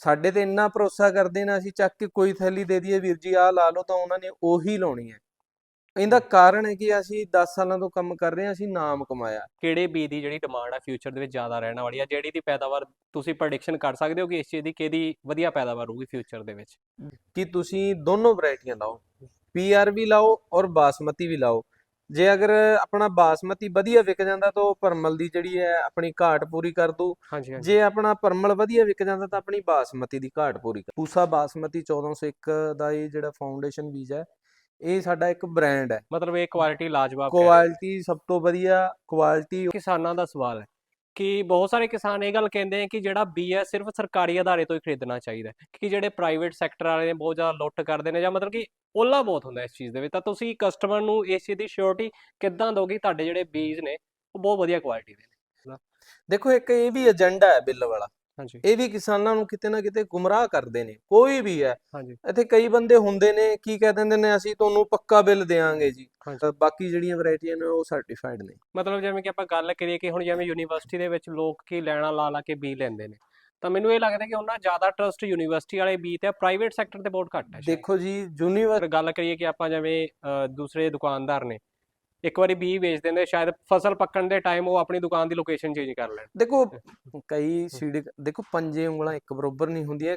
ਸਾਡੇ ਤੇ ਇੰਨਾ ਭਰੋਸਾ ਕਰਦੇ ਨੇ ਅਸੀਂ ਚੱਕ ਕੇ ਕੋਈ ਥੈਲੀ ਦੇ ਦਈਏ ਵੀਰ ਜੀ ਆਹ ਲਾ ਲਓ ਤਾਂ ਉਹਨਾਂ ਨੇ ਉਹੀ ਲਾਉਣੀ ਹੈ। ਇਹਦਾ ਕਾਰਨ ਹੈ ਕਿ ਅਸੀਂ 10 ਸਾਲਾਂ ਤੋਂ ਕੰਮ ਕਰ ਰਹੇ ਹਾਂ ਅਸੀਂ ਨਾਮ ਕਮਾਇਆ। ਕਿਹੜੇ ਬੀਜ ਦੀ ਜਿਹੜੀ ਡਿਮਾਂਡ ਆ ਫਿਊਚਰ ਦੇ ਵਿੱਚ ਜ਼ਿਆਦਾ ਰਹਿਣ ਵਾਲੀ ਆ ਜਿਹੜੀ ਦੀ ਪੈਦਾਵਾਰ ਤੁਸੀਂ ਪ੍ਰੈਡਿਕਸ਼ਨ ਕਰ ਸਕਦੇ ਹੋ ਕਿ ਇਸ ਚੀਜ਼ ਦੀ ਕਿਹਦੀ ਵਧੀਆ ਪੈਦਾਵਾਰ ਹੋਊਗੀ ਫਿਊਚਰ ਦੇ ਵਿੱਚ? ਕਿ ਤੁਸੀਂ ਦੋਨੋਂ ਵੈਰਾਈਟੀਆਂ ਲਾਓ ਪੀਆਰ ਵੀ ਲਾਓ ਔਰ ਬਾਸਮਤੀ ਵੀ ਲਾਓ। ਜੇ ਅਗਰ ਆਪਣਾ ਬਾਸਮਤੀ ਵਧੀਆ ਵਿਕ ਜਾਂਦਾ ਤਾਂ ਉਹ ਪਰਮਲ ਦੀ ਜਿਹੜੀ ਹੈ ਆਪਣੀ ਘਾਟ ਪੂਰੀ ਕਰ ਦੂ ਹਾਂਜੀ ਹਾਂਜੀ। ਜੇ ਆਪਣਾ ਪਰਮਲ ਵਧੀਆ ਵਿਕ ਜਾਂਦਾ ਤਾਂ ਆਪਣੀ ਬਾਸਮਤੀ ਦੀ ਘਾਟ ਪੂਰੀ ਕਰ ਪੂਸਾ ਬਾਸਮਤੀ 1401 ਦਾ ਇਹ ਜਿਹੜਾ ਫਾਊਂਡੇਸ਼ਨ ਬੀਜ ਹੈ ਇਹ ਸਾਡਾ ਇੱਕ ਬ੍ਰਾਂਡ ਹੈ। ਮਤਲਬ ਇਹ ਕੁਆਲਿਟੀ ਲਾਜਵਾਬ ਹੋ। ਕੁਆਲਿਟੀ ਸਭ ਤੋਂ ਵਧੀਆ ਕੁਆਲਿਟੀ ਕਿਸਾਨਾਂ ਦਾ ਸਵਾਲ ਹੈ। ਕਿ ਬਹੁਤ ਸਾਰੇ ਕਿਸਾਨ ਇਹ ਗੱਲ ਕਹਿੰਦੇ ਆ ਕਿ ਜਿਹੜਾ ਬੀ ਹੈ ਸਿਰਫ ਸਰਕਾਰੀ ਅਦਾਰੇ ਤੋਂ ਹੀ ਖਰੀਦਣਾ ਚਾਹੀਦਾ ਹੈ ਕਿ ਜਿਹੜੇ ਪ੍ਰਾਈਵੇਟ ਸੈਕਟਰ ਵਾਲੇ ਨੇ ਬਹੁਤ ਜ਼ਿਆਦਾ ਲੁੱਟ ਕਰਦੇ ਨੇ ਜਾਂ ਮਤਲਬ ਕਿ ਓਲਾ ਬਹੁਤ ਹੁੰਦਾ ਇਸ ਚੀਜ਼ ਦੇ ਵਿੱਚ, ਤਾਂ ਤੁਸੀਂ ਕਸਟਮਰ ਨੂੰ ਇਸ ਚੀਜ਼ ਦੀ ਸ਼ੋਰਟੀ ਕਿੱਦਾਂ ਦੋਗੇ ਤੁਹਾਡੇ ਜਿਹੜੇ ਬੀਜ ਨੇ, ਉਹ ਬਹੁਤ ਵਧੀਆ ਕੁਆਲਿਟੀ ਦੇ ਨੇ। ਦੇਖੋ, ਇੱਕ ਇਹ ਵੀ ਏਜੰਡਾ ਹੈ ਬਿੱਲ ਵਾਲਾ। ਹਾਂਜੀ। ਇਹ ਵੀ ਕਿਸਾਨਾਂ ਨੂੰ ਕਿਤੇ ਨਾ ਕਿਤੇ ਗੁੰਮਰਾਹ ਕਰਦੇ ਨੇ ਕੋਈ ਵੀ ਹੈ। ਹਾਂਜੀ। ਇੱਥੇ ਕਈ ਬੰਦੇ ਹੁੰਦੇ ਨੇ ਕੀ ਕਹਿ ਦਿੰਦੇ ਨੇ ਅਸੀਂ ਤੁਹਾਨੂੰ ਪੱਕਾ ਬਿੱਲ ਦੇਵਾਂਗੇ ਜੀ। ਬਾਕੀ ਜਿਹੜੀਆਂ ਵੈਰਾਈਟੀਆਂ ਨੇ ਉਹ ਸਰਟੀਫਾਈਡ ਨੇ। ਮਤਲਬ ਜਿਵੇਂ ਕਿ ਆਪਾਂ ਗੱਲ ਕਰੀਏ ਕਿ ਹੁਣ ਜਿਵੇਂ ਯੂਨੀਵਰਸਿਟੀ ਦੇ ਵਿੱਚ ਲੋਕ ਕੀ ਲੈਣਾ ਲਾ ਲਾ ਕੇ ਬੀ ਲੈਂਦੇ ਨੇ। ਤਾਂ ਮੈਨੂੰ ਇਹ ਲੱਗਦਾ ਕਿ ਉਹਨਾਂ ਜ਼ਿਆਦਾ ਟਰਸਟ ਯੂਨੀਵਰਸਿਟੀ ਵਾਲੇ ਬੀ ਤੇ ਪ੍ਰਾਈਵੇਟ ਸੈਕਟਰ ਤੇ ਬਹੁਤ ਘੱਟ ਹੈ। ਦੇਖੋ ਜੀ ਯੂਨੀਵਰ ਗੱਲ ਕਰੀਏ ਕਿ ਆਪਾਂ ਜਿਵੇਂ ਦੂਸਰੇ ਦੁਕਾਨਦਾਰ ਨੇ ਇੱਕ ਵਾਰੀ ਬੀ ਵੇਚ ਦਿੰਦੇ ਸ਼ਾਇਦ ਫਸਲ ਪੱਕਣ ਦੇ ਟਾਈਮ ਉਹ ਆਪਣੀ ਦੁਕਾਨ ਦੀ ਲੋਕੇਸ਼ਨ ਚੇਂਜ ਕਰ ਲੈਣ। ਦੇਖੋ ਕਈ ਸੀੜੀ ਦੇਖੋ ਪੰਜੇ ਉਂਗਲਾਂ ਇੱਕ ਬਰੋਬਰ ਨਹੀਂ ਹੁੰਦੀਆਂ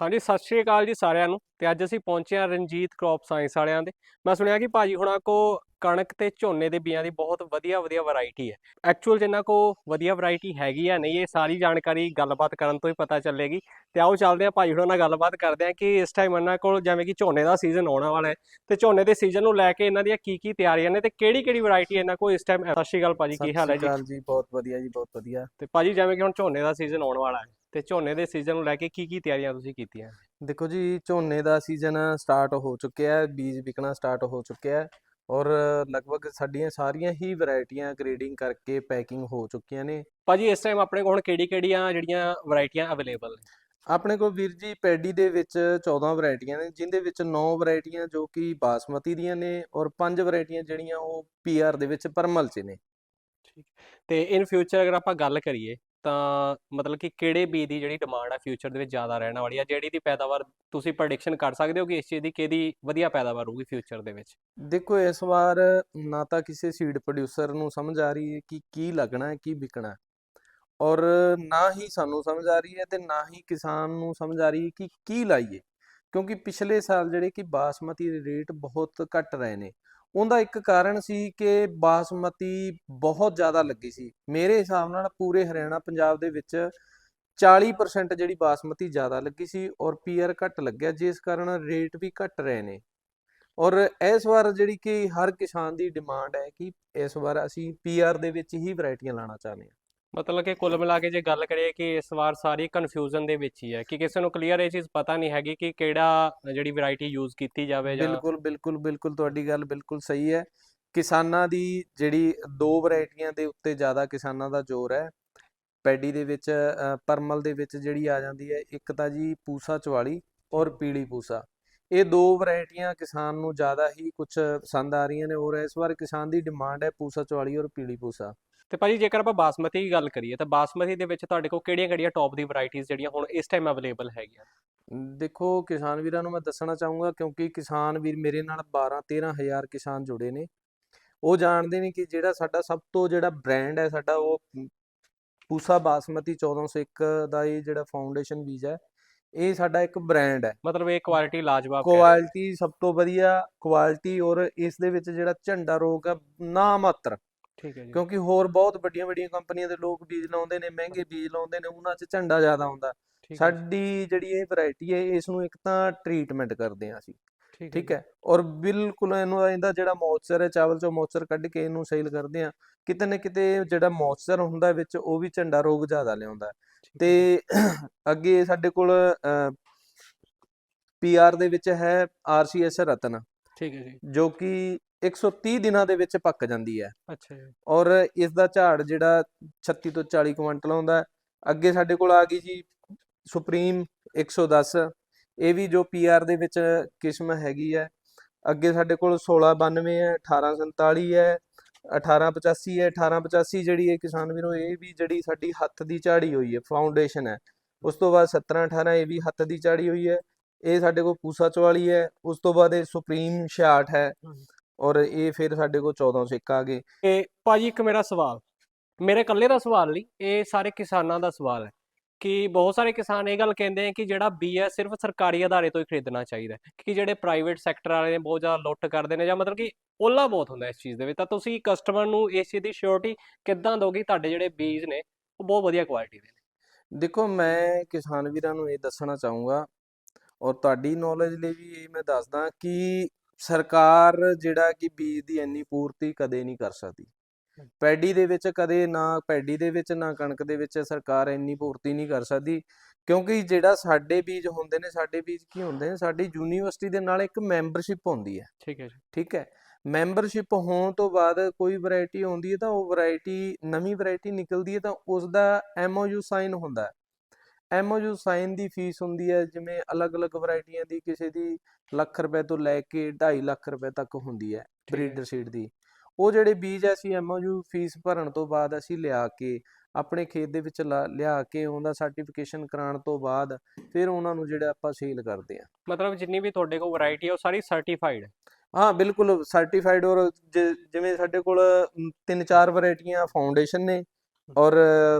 ਹਾਂਜੀ ਸਤਿ ਸ਼੍ਰੀ ਅਕਾਲ ਜੀ ਸਾਰਿਆਂ ਨੂੰ ਤੇ ਅੱਜ ਅਸੀਂ ਪਹੁੰਚੇ ਹਾਂ ਰਣਜੀਤ ਕ੍ਰੌਪ ਸਾਇੰਸ ਵਾਲਿਆਂ ਦੇ। ਮੈਂ ਸੁਣਿਆ ਕਿ ਭਾਜੀ ਹੁਣਾਂ ਕੋ ਕਣਕ ਤੇ ਝੋਨੇ ਦੇ ਬੀਆਂ ਦੀ ਬਹੁਤ ਵਧੀਆ ਵਧੀਆ ਵੈਰਾਈਟੀ ਹੈ। ਐਕਚੁਅਲ ਜਿੰਨਾ ਕੋ ਵਧੀਆ ਵੈਰਾਈਟੀ ਹੈਗੀ ਆ ਨਹੀਂ ਇਹ ਸਾਰੀ ਜਾਣਕਾਰੀ ਗੱਲਬਾਤ ਕਰਨ ਤੋਂ ਹੀ ਪਤਾ ਚੱਲੇਗੀ। ਤੇ ਆਓ ਚੱਲਦੇ ਹਾਂ ਭਾਜੀ ਹੁਣਾਂ ਨਾਲ ਗੱਲਬਾਤ ਕਰਦੇ ਹਾਂ ਕਿ ਇਸ ਟਾਈਮ ਇਹਨਾਂ ਕੋਲ ਜਿਵੇਂ ਕਿ ਝੋਨੇ ਦਾ ਸੀਜ਼ਨ ਆਉਣ ਵਾਲਾ ਹੈ ਤੇ ਝੋਨੇ ਦੇ ਸੀਜ਼ਨ ਨੂੰ ਲੈ ਕੇ ਇਹਨਾਂ ਦੀਆਂ ਕੀ ਕੀ ਤਿਆਰੀਆਂ ਨੇ ਤੇ ਕਿਹੜੀ ਕਿਹੜੀ ਵੈਰਾਈਟੀ ਇਹਨਾਂ ਕੋਲ ਇਸ ਟਾਈਮ ਸਤਿ ਸ਼੍ਰੀ ਅਕਾਲ ਭਾਜੀ ਕੀ ਹਾਲ ਹੈ ਸ਼੍ਰੀ ਜੀ ਅਕਾਲ ਜੀ ਬਹੁਤ ਵਧੀਆ ਜੀ ਬਹੁਤ ਵਧੀਆ। ਤੇ ਭਾਜੀ ਜਿਵੇਂ ਕਿ ਹੁਣ ਝੋਨੇ ਦਾ ਸੀਜ਼ਨ ਆਉਣ ਵਾਲਾ ਹੈ ਤੇ ਝੋਨੇ ਦੇ ਸੀਜ਼ਨ ਨੂੰ ਲੈ ਕੇ ਕੀ ਕੀ ਤਿਆਰੀਆਂ ਤੁਸੀਂ ਕੀਤੀਆਂ? ਦੇਖੋ ਜੀ ਝੋਨੇ ਦਾ ਸੀਜ਼ਨ ਸਟਾਰਟ ਹੋ ਚੁੱਕਿਆ ਹੈ ਬੀਜ ਵਿਕਣਾ ਸਟਾਰਟ ਹੋ ਚੁੱਕਿਆ ਹੈ। ਔਰ ਲਗਭਗ ਸਾਡੀਆਂ ਸਾਰੀਆਂ ਹੀ ਵੈਰਾਈਟੀਆਂ ਗ੍ਰੇਡਿੰਗ ਕਰਕੇ ਪੈਕਿੰਗ ਹੋ ਚੁੱਕੀਆਂ ਨੇ। ਭਾਜੀ ਇਸ ਟਾਈਮ ਆਪਣੇ ਕੋਲ ਹੁਣ ਕਿਹੜੀ ਕਿਹੜੀਆਂ ਜਿਹੜੀਆਂ ਵੈਰਾਈਟੀਆਂ ਅਵੇਲੇਬਲ ਨੇ? ਆਪਣੇ ਕੋਲ ਵੀਰ ਜੀ ਪੈਡੀ ਦੇ ਵਿੱਚ 14 ਵੈਰਾਈਟੀਆਂ ਨੇ ਜਿਨ੍ਹਾਂ ਵਿੱਚ 9 ਵੈਰਾਈਟੀਆਂ ਜੋ ਕਿ ਬਾਸਮਤੀ ਦੀਆਂ ਨੇ ਔਰ 5 ਵੈਰਾਈਟੀਆਂ ਜਿਹੜੀਆਂ ਉਹ ਪੀਆਰ ਦੇ ਵਿੱਚ ਪਰਮਲ ਚ ਨੇ। ਤੇ ਇਨ ਫਿਊਚਰ ਅਗਰ ਆਪਾਂ ਗੱਲ ਕਰੀਏ ਤਾਂ ਮਤਲਬ ਕਿ ਕਿਹੜੇ ਬੀਜ ਦੀ ਜਿਹੜੀ ਡਿਮਾਂਡ ਆ ਫਿਊਚਰ ਦੇ ਵਿੱਚ ਜ਼ਿਆਦਾ ਰਹਿਣ ਵਾਲੀ ਆ? ਜਿਹੜੀ ਦੀ ਪੈਦਾਵਾਰ ਤੁਸੀਂ ਪ੍ਰੈਡਿਕਸ਼ਨ ਕਰ ਸਕਦੇ ਹੋ ਕਿ ਇਸ ਚੀਜ਼ ਦੀ ਕਿਹਦੀ ਵਧੀਆ ਪੈਦਾਵਾਰ ਹੋਊਗੀ ਫਿਊਚਰ ਦੇ ਵਿੱਚ? ਦੇਖੋ, ਇਸ ਵਾਰ ਨਾ ਤਾਂ ਕਿਸੇ ਸੀਡ ਪ੍ਰੋਡਿਊਸਰ ਨੂੰ ਸਮਝ ਆ ਰਹੀ ਹੈ ਕਿ ਕੀ ਲੱਗਣਾ ਹੈ, ਕੀ ਵਿਕਣਾ ਹੈ। ਔਰ ਨਾ ਹੀ ਸਾਨੂੰ ਸਮਝ ਆ ਰਹੀ ਹੈ ਤੇ ਨਾ ਹੀ ਕਿਸਾਨ ਨੂੰ ਸਮਝ ਆ ਰਹੀ ਹੈ ਕਿ ਕੀ ਲਾਈਏ। ਕਿਉਂਕਿ ਪਿਛਲੇ ਸਾਲ ਜਿਹੜੇ ਕਿ ਬਾਸਮਤੀ ਦੇ ਰੇਟ ਬਹੁਤ ਘਟ ਰਹੇ ਨੇ ਉਹਦਾ ਇੱਕ ਕਾਰਨ ਸੀ ਕਿ ਬਾਸਮਤੀ ਬਹੁਤ ਜ਼ਿਆਦਾ ਲੱਗੀ ਸੀ। ਮੇਰੇ ਹਿਸਾਬ ਨਾਲ ਪੂਰੇ ਹਰਿਆਣਾ, ਪੰਜਾਬ ਦੇ ਵਿੱਚ 40% ਜਿਹੜੀ ਬਾਸਮਤੀ ਜ਼ਿਆਦਾ ਲੱਗੀ ਸੀ ਔਰ ਪੀਆਰ ਘੱਟ ਲੱਗਿਆ, ਜਿਸ ਕਾਰਨ ਰੇਟ ਵੀ ਘੱਟ ਰਹੇ ਨੇ। ਔਰ ਇਸ ਵਾਰ ਜਿਹੜੀ ਕਿ ਹਰ ਕਿਸਾਨ ਦੀ ਡਿਮਾਂਡ ਹੈ ਕਿ ਇਸ ਵਾਰ ਅਸੀਂ ਪੀਆਰ ਦੇ ਵਿੱਚ ਹੀ ਵੈਰਾਈਟੀਆਂ ਲਾਣਾ ਚਾਹੁੰਦੇ ਹਾਂ। ਮਤਲਬ ਕਿ ਕੁੱਲ ਮਿਲਾ ਕੇ ਜੇ ਗੱਲ ਕਰੀਏ ਕਿ ਇਸ ਵਾਰ ਸਾਰੀ ਕਨਫਿਊਜ਼ਨ ਦੇ ਵਿੱਚ ਹੀ ਹੈ ਕਿ ਕਿਸੇ ਨੂੰ ਕਲੀਅਰ ਇਹ ਚੀਜ਼ ਪਤਾ ਨਹੀਂ ਹੈਗੀ ਕਿ ਕਿਹੜਾ ਜਿਹੜੀ ਵੈਰਾਈਟੀ ਯੂਜ਼ ਕੀਤੀ ਜਾਵੇ ਜਾਂ ਬਿਲਕੁਲ ਬਿਲਕੁਲ ਬਿਲਕੁਲ ਤੁਹਾਡੀ ਗੱਲ ਬਿਲਕੁਲ ਸਹੀ ਹੈ। ਕਿਸਾਨਾਂ ਦੀ ਜਿਹੜੀ ਦੋ ਵੈਰਾਈਟੀਆਂ ਦੇ ਉੱਤੇ ਜ਼ਿਆਦਾ ਕਿਸਾਨਾਂ ਦਾ ਜ਼ੋਰ ਹੈ। ਪੈਡੀ ਦੇ ਵਿੱਚ ਪਰਮਲ ਦੇ ਵਿੱਚ ਜਿਹੜੀ ਆ ਜਾਂਦੀ ਹੈ, ਇੱਕ ਤਾਂ ਜੀ ਪੂਸਾ 44 ਔਰ ਪੀਲੀ ਪੂਸਾ। ਇਹ ਦੋ ਵੈਰਾਈਟੀਆਂ ਕਿਸਾਨ ਨੂੰ ਜ਼ਿਆਦਾ ਹੀ ਕੁਝ ਪਸੰਦ ਆ ਰਹੀਆਂ ਨੇ ਔਰ ਇਸ ਵਾਰ ਕਿਸਾਨ ਦੀ ਡਿਮਾਂਡ ਹੈ ਪੂਸਾ 44 ਔਰ ਪੀਲੀ ਪੂਸਾ। ਤੇ ਭਾਜੀ ਜੇਕਰ ਆਪਾਂ ਬਾਸਮਤੀ ਦੀ ਗੱਲ ਕਰੀਏ ਤਾਂ ਬਾਸਮਤੀ ਦੇ ਵਿੱਚ ਤੁਹਾਡੇ ਕੋਲ ਕਿਹੜੀਆਂ-ਕਿਹੜੀਆਂ ਟੌਪ ਦੀ ਵੈਰਾਈਟੀਆਂ ਜਿਹੜੀਆਂ ਹੁਣ ਇਸ ਟਾਈਮ ਅਵੇਲੇਬਲ ਹੈਗੀਆਂ? ਦੇਖੋ ਕਿਸਾਨ ਵੀਰਾਂ ਨੂੰ ਮੈਂ ਦੱਸਣਾ ਚਾਹੂੰਗਾ ਕਿਉਂਕਿ ਕਿਸਾਨ ਵੀਰ ਮੇਰੇ ਨਾਲ 12 13 ਹਜ਼ਾਰ ਕਿਸਾਨ ਜੁੜੇ ਨੇ। ਉਹ ਜਾਣਦੇ ਨੇ ਕਿ ਜਿਹੜਾ ਸਾਡਾ ਸਭ ਤੋਂ ਜਿਹੜਾ ਬ੍ਰਾਂਡ ਹੈ ਸਾਡਾ ਉਹ ਪੂਸਾ ਬਾਸਮਤੀ 1401 ਦਾ ਇਹ ਜਿਹੜਾ ਫਾਊਂਡੇਸ਼ਨ ਬੀਜ ਹੈ ਇਹ ਸਾਡਾ ਇੱਕ ਬ੍ਰਾਂਡ ਹੈ। ਮਤਲਬ ਇਹ ਕੁਆਲਿਟੀ ਲਾਜਵਾਬ ਹੋ। ਕੁਆਲਿਟੀ ਸਭ ਤੋਂ ਵਧੀਆ ਕੁਆਲਿਟੀ ਔਰ ਇਸ ਦੇ ਵਿੱਚ ਜਿਹੜਾ ਝੰਡਾ ਰੋਗ ਆ ਨਾ ਮਾਤਰ ਠੀਕ ਹੈ ਜੀ। ਕਿਉਂਕਿ ਹੋਰ ਬਹੁਤ ਵੱਡੀਆਂ ਵੱਡੀਆਂ ਕੰਪਨੀਆਂ ਦੇ ਲੋਕ ਬੀਜ ਲਾਉਂਦੇ ਨੇ ਮਹਿੰਗੇ ਬੀਜ ਲਾਉਂਦੇ ਨੇ ਉਹਨਾਂ 'ਚ ਝੰਡਾ ਜ਼ਿਆਦਾ ਆਉਂਦਾ ਸਾਡੀ ਜਿਹੜੀ ਇਹ ਵੈਰਾਈਟੀ ਹੈ ਇਸ ਨੂੰ ਇੱਕ ਤਾਂ ਟ੍ਰੀਟਮੈਂਟ ਕਰਦੇ ਹਾਂ ਅਸੀਂ। ਠੀਕ ਹੈ ਔਰ ਬਿਲਕੁਲ ਇਹਨੂੰ ਇਹਦਾ ਜਿਹੜਾ ਮੌਇਸਚਰ ਹੈ ਚਾਵਲ ਚੋਂ ਮੌਇਸਚਰ ਕੱਢ ਕੇ ਇਹਨੂੰ ਸੇਲ ਕਰਦੇ ਆ ਕਿਤੇ ਨਾ ਕਿਤੇ ਜਿਹੜਾ ਮੌਇਸਚਰ ਹੁੰਦਾ ਵਿੱਚ ਉਹ ਵੀ ਝੰਡਾ ਰੋਗ ਜ਼ਿਆਦਾ ਲਿਆਉਂਦਾ। ਤੇ ਅੱਗੇ ਸਾਡੇ ਕੋਲ ਪੀਆਰ ਦੇ ਵਿੱਚ ਹੈ ਆਰਸੀਐਸ ਰਤਨ। ਠੀਕ ਹੈ ਜੀ। ਜੋ ਕਿ 130 ਦਿਨਾਂ ਦੇ ਵਿੱਚ ਪੱਕ ਜਾਂਦੀ ਹੈ। ਅੱਛਾ ਜੀ। ਔਰ ਇਸ ਦਾ ਝਾੜ ਜਿਹੜਾ 36 ਤੋਂ 40 ਕੁਇੰਟਲ ਆਉਂਦਾ। ਅੱਗੇ ਸਾਡੇ ਕੋਲ ਆ ਗਈ ਜੀ ਸੁਪਰੀਮ 110 ਇਹ ਵੀ ਜੋ ਪੀਆਰ ਦੇ ਵਿੱਚ ਕਿਸਮ ਹੈਗੀ ਹੈ। ਅੱਗੇ ਸਾਡੇ ਕੋਲ 1692 ਹੈ 1847 ਹੈ 1885 ਹੈ। 1885 ਜਿਹੜੀ ਹੈ ਕਿਸਾਨ ਵੀਰੋ ਇਹ ਵੀ ਜਿਹੜੀ ਸਾਡੀ ਹੱਥ ਦੀ ਝਾੜੀ ਹੋਈ ਹੈ ਫਾਊਂਡੇਸ਼ਨ ਹੈ। ਉਸ ਤੋਂ ਬਾਅਦ 17 18 ਇਹ ਵੀ ਹੱਥ ਦੀ ਝਾੜੀ ਹੋਈ ਹੈ। ਇਹ ਸਾਡੇ ਕੋਲ ਪੂਸਾ 44 ਹੈ ਉਸ ਤੋਂ ਬਾਅਦ ਇਹ ਸੁਪਰੀਮ 66 ਹੈ। ਔਰ ਇਹ ਫਿਰ ਸਾਡੇ ਕੋਲ 1401 ਆ ਗਏ ਤੇ ਭਾਜੀ ਇੱਕ ਮੇਰਾ ਸਵਾਲ ਮੇਰੇ ਇਕੱਲੇ ਦਾ ਸਵਾਲ ਨਹੀਂ ਇਹ ਸਾਰੇ ਕਿਸਾਨਾਂ ਦਾ ਸਵਾਲ ਹੈ ਕਿ ਬਹੁਤ ਸਾਰੇ ਕਿਸਾਨ ਇਹ ਗੱਲ ਕਹਿੰਦੇ ਆ ਕਿ ਜਿਹੜਾ ਬੀ ਹੈ ਸਿਰਫ ਸਰਕਾਰੀ ਅਦਾਰੇ ਤੋਂ ਹੀ ਖਰੀਦਣਾ ਚਾਹੀਦਾ ਹੈ ਕਿ ਜਿਹੜੇ ਪ੍ਰਾਈਵੇਟ ਸੈਕਟਰ ਵਾਲੇ ਨੇ ਬਹੁਤ ਜ਼ਿਆਦਾ ਲੁੱਟ ਕਰਦੇ ਨੇ ਜਾਂ ਮਤਲਬ ਕਿ ਓਲਾ ਬਹੁਤ ਹੁੰਦਾ ਇਸ ਚੀਜ਼ ਦੇ ਵਿੱਚ ਤਾਂ ਤੁਸੀਂ ਕਸਟਮਰ ਨੂੰ ਇਸ ਚੀਜ਼ ਦੀ ਸ਼ੋਰਟੀ ਕਿੱਦਾਂ ਦੋਗੇ ਤੁਹਾਡੇ ਜਿਹੜੇ ਬੀਜ ਨੇ ਉਹ ਬਹੁਤ ਵਧੀਆ ਕੁਆਲਿਟੀ ਦੇ ਨੇ ਦੇਖੋ ਮੈਂ ਕਿਸਾਨ ਵੀਰਾਂ ਨੂੰ ਇਹ ਦੱਸਣਾ ਚਾਹੂੰਗਾ ਔਰ ਤੁਹਾਡੀ ਨੌਲੇਜ ਲਈ ਵੀ ਇਹ ਮੈਂ ਦੱਸਦਾ ਕਿ ਸਰਕਾਰ ਜਿਹੜਾ ਕਿ ਬੀਜ ਦੀ ਇੰਨੀ ਪੂਰਤੀ ਕਦੇ ਨਹੀਂ ਕਰ ਸਕਦੀ। ਪੈਡੀ ਦੇ ਵਿੱਚ ਕਦੇ ਨਾ ਪੈਡੀ ਦੇ ਵਿੱਚ ਨਾ ਕਣਕ ਦੇ ਵਿੱਚ ਸਰਕਾਰ ਇੰਨੀ ਪੂਰਤੀ ਨਹੀਂ ਕਰ ਸਕਦੀ। ਕਿਉਂਕਿ ਜਿਹੜਾ ਸਾਡੇ ਬੀਜ ਹੁੰਦੇ ਨੇ ਸਾਡੇ ਬੀਜ ਕੀ ਹੁੰਦੇ ਨੇ ਸਾਡੀ ਯੂਨੀਵਰਸਿਟੀ ਦੇ ਨਾਲ ਇੱਕ ਮੈਂਬਰਸ਼ਿਪ ਹੁੰਦੀ ਹੈ। ਠੀਕ ਹੈ ਜੀ। ਠੀਕ ਹੈ? ਮੈਂਬਰਸ਼ਿਪ ਹੋਣ ਤੋਂ ਬਾਅਦ ਕੋਈ ਵੈਰਾਈਟੀ ਆਉਂਦੀ ਹੈ ਤਾਂ ਉਹ ਵੈਰਾਈਟੀ ਨਵੀਂ ਵੈਰਾਈਟੀ ਨਿਕਲਦੀ ਹੈ ਤਾਂ ਉਸ ਦਾ ਐਮਓਯੂ ਸਾਈਨ ਹੁੰਦਾ ਹੈ ਐਮਓਯੂ ਸਾਈਨ ਦੀ ਫੀਸ ਹੁੰਦੀ ਹੈ ਜਿਵੇਂ ਅਲੱਗ-ਅਲੱਗ ਵੈਰਾਈਟੀਆਂ ਦੀ ਕਿਸੇ ਦੀ ਲੱਖ ਰੁਪਏ ਤੋਂ ਲੈ ਕੇ 2.5 ਲੱਖ ਰੁਪਏ ਤੱਕ ਹੁੰਦੀ ਹੈ। ਬਰੀਡਰ ਸੀਡ ਦੀ। ਉਹ ਜਿਹੜੇ ਬੀਜ ਅਸੀਂ ਐਮਓਯੂ ਫੀਸ ਭਰਨ ਤੋਂ ਬਾਅਦ ਅਸੀਂ ਲਿਆ ਕੇ ਆਪਣੇ ਖੇਤ ਦੇ ਵਿੱਚ ਲਿਆ ਕੇ ਉਹਦਾ ਸਰਟੀਫਿਕੇਸ਼ਨ ਕਰਾਉਣ ਤੋਂ ਬਾਅਦ ਫਿਰ ਉਹਨਾਂ ਨੂੰ ਜਿਹੜਾ ਆਪਾਂ ਸੇਲ ਕਰਦੇ ਹਾਂ। ਮਤਲਬ ਜਿੰਨੀ ਵੀ ਤੁਹਾਡੇ ਕੋਲ ਵੈਰਾਈਟੀ ਹੈ ਉਹ ਸਾਰੀ ਸਰਟੀਫਾਈਡ ਹੈ? ਬਿਲਕੁਲ ਸਰਟੀਫਾਈਡ ਔਰ ਜਿਵੇਂ ਸਾਡੇ ਕੋਲ ਤਿੰਨ ਚਾਰ ਵੈਰਾਈਟੀਆਂ ਫਾਊਂਡੇਸ਼ਨ ਨੇ ਔਰ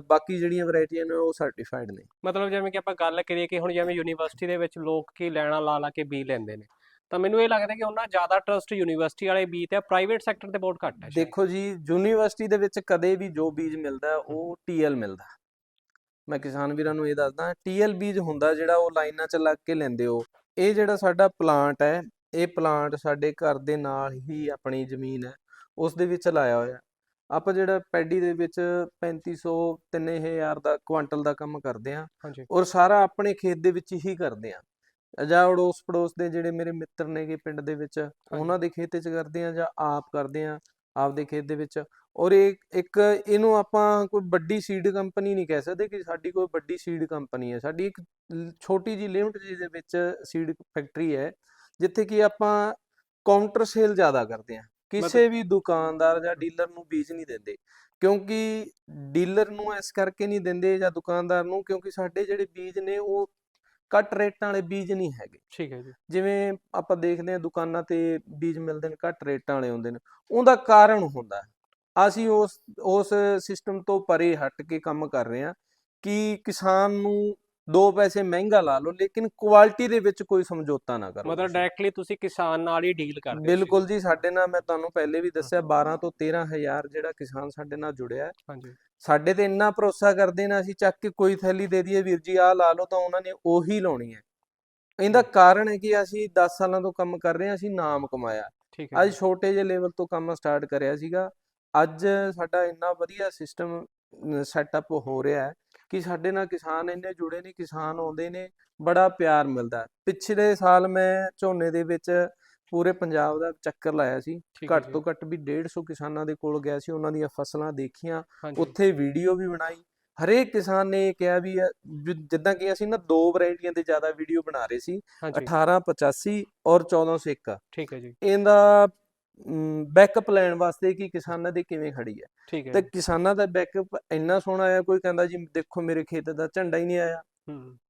ਬਾਕੀ ਜਿਹੜੀਆਂ ਵੈਰਾਈਟੀਆਂ ਨੇ ਉਹ ਸਰਟੀਫਾਈਡ ਨੇ। ਮਤਲਬ ਜਿਵੇਂ ਕਿ ਆਪਾਂ ਗੱਲ ਕਰੀਏ ਕਿ ਹੁਣ ਜਿਵੇਂ ਯੂਨੀਵਰਸਿਟੀ ਦੇ ਵਿੱਚ ਲੋਕ ਕੀ ਲੈਣਾ ਲਾ ਲਾ ਕੇ ਬੀ ਲੈਂਦੇ ਨੇ। ਤਾਂ ਮੈਨੂੰ ਇਹ ਲੱਗਦਾ ਕਿ ਉਹਨਾਂ ਜ਼ਿਆਦਾ ਟਰਸਟ ਯੂਨੀਵਰਸਿਟੀ ਵਾਲੇ ਬੀ ਤੇ ਪ੍ਰਾਈਵੇਟ ਸੈਕਟਰ ਤੇ ਬਹੁਤ ਘੱਟ ਹੈ। ਦੇਖੋ ਜੀ ਯੂਨੀਵਰਸਿਟੀ ਦੇ ਵਿੱਚ ਕਦੇ ਵੀ ਜੋ ਬੀਜ ਮਿਲਦਾ ਉਹ ਟੀਐਲ ਮਿਲਦਾ। ਮੈਂ ਕਿਸਾਨ ਵੀਰਾਂ ਨੂੰ ਇਹ ਦੱਸਦਾ ਟੀਐਲ ਬੀਜ ਹੁੰਦਾ ਜਿਹੜਾ ਉਹ ਲਾਈਨਾਂ 'ਚ ਲੱਗ ਕੇ ਲੈਂਦੇ ਹੋ। ਇਹ ਜਿਹੜਾ ਸਾਡਾ ਪਲਾਂਟ ਹੈ ਇਹ ਪਲਾਂਟ ਸਾਡੇ ਘਰ ਦੇ ਨਾਲ ਹੀ ਆਪਣੀ ਜ਼ਮੀਨ ਹੈ ਉਸ ਦੇ ਵਿੱਚ ਲਾਇਆ ਹੋਇਆ। ਆਪਾਂ ਜਿਹੜਾ ਪੈਡੀ ਦੇ ਵਿੱਚ 3500 3000 ਦਾ ਕੁਆਂਟਲ ਦਾ ਕੰਮ ਕਰਦੇ ਆ ਹਾਂਜੀ। ਔਰ ਸਾਰਾ ਆਪਣੇ ਖੇਤ ਦੇ ਵਿੱਚ ਹੀ ਕਰਦੇ ਆ ਜਾਂ ਅੜੋਸ ਪੜੋਸ ਦੇ ਜਿਹੜੇ ਮੇਰੇ ਮਿੱਤਰ ਨੇਗੇ ਪਿੰਡ ਦੇ ਵਿੱਚ ਉਹਨਾਂ ਦੇ ਖੇਤ 'ਚ ਕਰਦੇ ਆ ਜਾਂ ਆਪ ਕਰਦੇ ਆ ਆਪਦੇ ਖੇਤ ਦੇ ਵਿੱਚ। ਔਰ ਇਹ ਇੱਕ ਇਹਨੂੰ ਆਪਾਂ ਕੋਈ ਵੱਡੀ ਸੀਡ ਕੰਪਨੀ ਨਹੀਂ ਕਹਿ ਸਕਦੇ ਕਿ ਸਾਡੀ ਕੋਈ ਵੱਡੀ ਸੀਡ ਕੰਪਨੀ ਹੈ। ਸਾਡੀ ਇੱਕ ਛੋਟੀ ਜੀ ਲਿਮਟ ਜੀ ਦੇ ਵਿੱਚ ਸੀਡ ਫੈਕਟਰੀ ਹੈ ਜਿੱਥੇ ਕਿ ਆਪਾਂ ਕਾਊਂਟਰ ਸੇਲ ਜ਼ਿਆਦਾ ਕਰਦੇ ਆ ਕਿਸੇ ਵੀ ਦੁਕਾਨਦਾਰ ਜਾਂ ਡੀਲਰ ਨੂੰ ਬੀਜ ਨਹੀਂ ਦਿੰਦੇ ਕਿਉਂਕਿ ਡੀਲਰ ਨੂੰ ਇਸ ਕਰਕੇ ਨਹੀਂ ਦਿੰਦੇ ਜਾਂ ਦੁਕਾਨਦਾਰ ਨੂੰ ਕਿਉਂਕਿ ਸਾਡੇ ਜਿਹੜੇ ਬੀਜ ਨੇ ਉਹ ਘੱਟ ਰੇਟਾਂ ਵਾਲੇ ਬੀਜ ਨਹੀਂ ਹੈਗੇ ਠੀਕ ਹੈ ਜੀ ਜਿਵੇਂ ਆਪਾਂ ਦੇਖਦੇ ਹਾਂ ਦੁਕਾਨਾਂ ਤੇ ਬੀਜ ਮਿਲਦੇ ਨੇ ਘੱਟ ਰੇਟਾਂ ਵਾਲੇ ਹੁੰਦੇ ਨੇ ਉਹਦਾ ਕਾਰਨ ਹੁੰਦਾ। ਅਸੀਂ ਉਸ ਉਸ ਸਿਸਟਮ ਤੋਂ ਪਰੇ ਹਟ ਕੇ ਕੰਮ ਕਰ ਰਹੇ ਹਾਂ ਕਿ ਕਿਸਾਨ ਨੂੰ ਦੋ ਪੈਸੇ ਮਹਿੰਗਾ ਲਾ ਲਓ ਲੇਕਿਨ ਕੁਆਲਿਟੀ ਦੇ ਵਿੱਚ ਕੋਈ ਸਮਝੌਤਾ ਨਾ ਕਰੋ ਮਤਲਬ। ਡਾਇਰੈਕਟਲੀ ਤੁਸੀਂ ਕਿਸਾਨ ਨਾਲ ਹੀ ਡੀਲ ਕਰਦੇ ਹੋ ਬਿਲਕੁਲ ਜੀ ਸਾਡੇ ਨਾਲ ਮੈਂ ਤੁਹਾਨੂੰ ਪਹਿਲੇ ਵੀ ਦੱਸਿਆ 12 ਤੋਂ 13 ਹਜ਼ਾਰ ਜਿਹੜਾ ਕਿਸਾਨ ਸਾਡੇ ਨਾਲ ਜੁੜਿਆ ਹੈ। ਹਾਂਜੀ। ਸਾਡੇ ਤੇ ਇੰਨਾ ਭਰੋਸਾ ਕਰਦੇ ਨੇ ਅਸੀਂ ਚੱਕ ਕੇ ਕੋਈ ਥੈਲੀ ਦੇ ਦਈਏ ਵੀਰ ਜੀ ਆਹ ਲਾ ਲਓ ਤਾਂ ਉਹਨਾਂ ਨੇ ਉਹੀ ਲਾਉਣੀ ਹੈ। ਇਹਦਾ ਕਾਰਨ ਹੈ ਕਿ ਅਸੀਂ 10 ਸਾਲਾਂ ਤੋਂ ਕੰਮ ਕਰ ਰਹੇ ਹਾਂ ਅਸੀਂ ਨਾਮ ਕਮਾਇਆ। ਅੱਜ। ਛੋਟੇ ਜਿਹੇ ਲੈਵਲ ਤੋਂ ਕੰਮ ਸਟਾਰਟ ਕਰਿਆ ਸੀਗਾ। ਅੱਜ ਸਾਡਾ ਇੰਨਾ ਵਧੀਆ ਸਿਸਟਮ ਸੈਟਅਪ ਹੋ ਰਿਹਾ ਹੈ। ਕਿ ਸਾਡੇ ਨਾਲ ਕਿਸਾਨ ਇੰਨੇ ਜੁੜੇ ਨੇ ਕਿਸਾਨ ਆਉਂਦੇ ਨੇ ਬੜਾ ਪਿਆਰ ਮਿਲਦਾ। ਪਿਛਲੇ ਸਾਲ ਮੈਂ ਝੋਨੇ ਦੇ ਵਿੱਚ ਪੂਰੇ ਪੰਜਾਬ ਦਾ ਚੱਕਰ ਲਾਇਆ ਸੀ। ਘੱਟ। ਤੋਂ ਘੱਟ ਵੀ 150 ਕਿਸਾਨਾਂ ਦੇ ਕੋਲ ਗਿਆ ਸੀ ਉਹਨਾਂ ਦੀਆਂ ਫਸਲਾਂ ਦੇਖੀਆਂ ਉੱਥੇ ਵੀਡੀਓ ਵੀ ਬਣਾਈ। ਹਰੇਕ ਕਿਸਾਨ ਨੇ ਕਿਹਾ ਵੀ ਜਿੱਦਾਂ ਕਿ ਅਸੀਂ ਨਾ ਦੋ ਵੈਰਾਈਟੀਆਂ ਤੇ ਜ਼ਿਆਦਾ ਵੀਡੀਓ ਬਣਾ ਰਹੇ ਸੀ ਹਾਂਜੀ। 1885 ਔਰ 1401 ਠੀਕ ਹੈ ਜੀ। ਇਹਦਾ ਬੈਕਅਪ ਲੈਣ ਵਾਸਤੇ ਕਿ ਕਿਸਾਨਾਂ ਦੀ ਕਿਵੇਂ ਖੜੀ ਹੈ। ਠੀਕ ਹੈ ਤੇ। ਕਿਸਾਨਾਂ ਦਾ ਬੈਕਅਪ ਇੰਨਾ ਸੋਹਣਾ ਆਇਆ ਕੋਈ ਕਹਿੰਦਾ ਜੀ ਦੇਖੋ ਮੇਰੇ ਖੇਤ ਦਾ ਝੰਡਾ ਹੀ ਨਹੀਂ ਆਇਆ।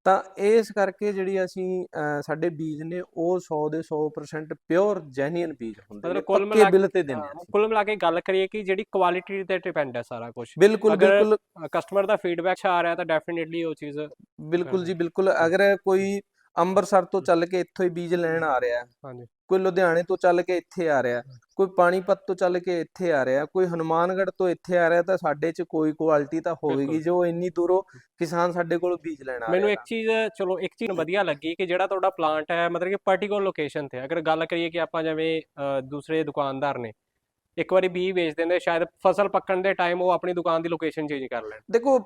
ਤਾਂ ਇਸ ਕਰਕੇ ਜਿਹੜੀ ਅਸੀਂ ਸਾਡੇ ਬੀਜ ਨੇ ਉਹ 100 ਦੇ 100% ਪਿਓਰ ਜੈਨੂਇਨ ਬੀਜ ਹੁੰਦੇ ਨੇ ਕੁੱਲ ਪੱਕੇ ਮਿਲਾ ਬਿੱਲ ਤੇ ਦਿੰਦੇ ਹਾਂ, ਹਾਂ ਅਸੀਂ। ਕੁੱਲ ਮਿਲਾ ਕੇ ਗੱਲ ਕਰੀਏ ਕਿ ਜਿਹੜੀ ਕੁਆਲਿਟੀ ਤੇ ਡਿਪੈਂਡ ਹੈ ਸਾਰਾ ਕੁਝ ਬਿਲਕੁਲ ਬਿਲਕੁਲ। ਕਸਟਮਰ ਦਾ ਫੀਡਬੈਕ ਆ ਰਿਹਾ ਤਾਂ ਡੈਫੀਨਿਟਲੀ ਉਹ ਚੀਜ਼ ਬਿਲਕੁਲ ਜੀ ਬਿਲਕੁਲ। ਅਗਰ ਕੋਈ ਅੰਮ੍ਰਿਤਸਰ ਤੋਂ ਚੱਲ ਕੇ ਇੱਥੋਂ ਹੀ ਬੀਜ ਲੈਣ ਆ ਰਿਹਾ ਹਾਂਜੀ। ਕੋਈ ਲੁਧਿਆਣੇ ਤੋਂ ਚੱਲ ਕੇ ਇੱਥੇ ਆ ਰਿਹਾ ਕੋਈ ਪਾਣੀਪਤ ਤੋਂ ਚੱਲ ਕੇ ਇੱਥੇ ਆ ਰਿਹਾ ਕੋਈ ਹਨੂਮਾਨਗੜ੍ਹ ਤੋਂ ਇੱਥੇ ਆ ਰਿਹਾ ਤਾਂ ਸਾਡੇ 'ਚ ਕੋਈ ਕੁਆਲਿਟੀ ਤਾਂ ਹੋਵੇਗੀ। ਜੋ ਇੰਨੀ ਦੂਰੋਂ ਕਿਸਾਨ ਸਾਡੇ ਕੋਲ ਬੀਜ ਲੈਣ ਮੈਨੂੰ ਇੱਕ ਚੀਜ਼ ਚਲੋ ਇੱਕ ਚੀਜ਼ ਵਧੀਆ ਲੱਗੀ ਕਿ ਜਿਹੜਾ ਤੁਹਾਡਾ ਪਲਾਂਟ ਹੈ ਮਤਲਬ ਕਿ ਪਾਰਟਿਕੂਲਰ ਲੋਕੇਸ਼ਨ ਤੇ। ਅਗਰ ਗੱਲ ਕਰੀਏ ਕਿ ਆਪਾਂ ਜਿਵੇਂ ਦੂਸਰੇ ਦੁਕਾਨਦਾਰ ਨੇ ਇੱਕ ਵਾਰੀ ਬੀ ਵੇਚ ਦਿੰਦੇ ਸ਼ਾਇਦ ਫਸਲ ਪੱਕਣ ਦੇ ਟਾਈਮ ਉਹ ਆਪਣੀ ਦੁਕਾਨ ਦੀ ਲੋਕੇਸ਼ਨ ਚੇਂਜ ਕਰ ਲੈਣ। ਦੇਖੋ